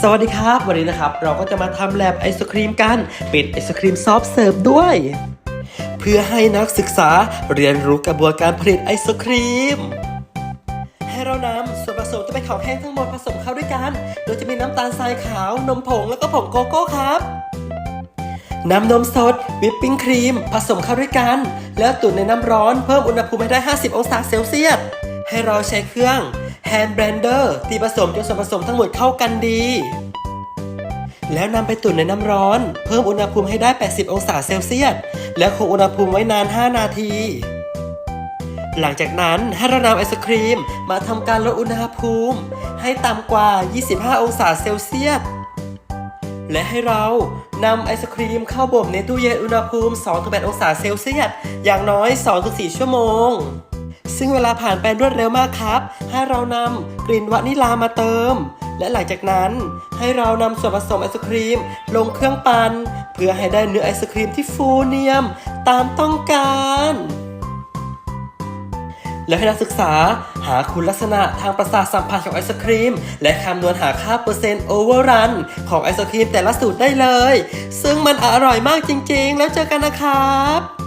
สวัสดีครับ วันนี้นะครับ เราก็จะมาทำแลบไอศครีมกัน เป็นไอศครีมซอฟเสิร์ฟด้วย เพื่อให้นักศึกษาเรียนรู้กระบวนการผลิตไอศครีม ให้เรานำส่วนผสมที่เป็นของแห้งทั้งหมดผสมเข้าด้วยกัน โดยจะมีน้ำตาลทรายขาวนมผงแล้วก็ผงโกโก้ครับนำนมสดวิปปิ้งครีม ผสมเข้าด้วยกัน แล้วตุ๋นในน้ำร้อนเพิ่มอุณหภูมิให้ได้ 50 องศาเซลเซียส ให้เราใช้เครื่อง Hand Blender ตีผสมจนส่วนผสมทั้งหมดเข้ากันดี แล้วนำไปตุ๋นในน้ำร้อน เพิ่มอุณหภูมิให้ได้ 80 องศาเซลเซียส แล้วคงอุณหภูมิไว้นาน 5 นาที หลังจากนั้นให้เรานำไอศครีมมาทำการลดอุณหภูมิ ให้ต่ำกว่า 25 องศาเซลเซียสและให้เรานำไอศครีมเข้าบ่มในตู้เย็นอุณหภูมิ 2-8 องศาเซลเซียส อย่างน้อย 2-4 ชั่วโมง ซึ่งเวลาผ่านไปรวดเร็วมากครับ ให้เรานำกลิ่นวานิลามาเติม และหลังจากนั้นให้เรานำส่วนผสมไอศครีม ลงเครื่องปั่นเพื่อให้ได้เนื้อไอศครีมที่ฟูเนียมตามต้องการและให้นักศึกษาหาคุณลักษณะทางประสาทสัมผัสของไอศครีม และคำนวณหาค่าเปอร์เซ็นต์โอเวอร์รันของไอศครีมแต่ละสูตรได้เลย ซึ่งมันอร่อยมากจริงๆ แล้วเจอกันนะครับ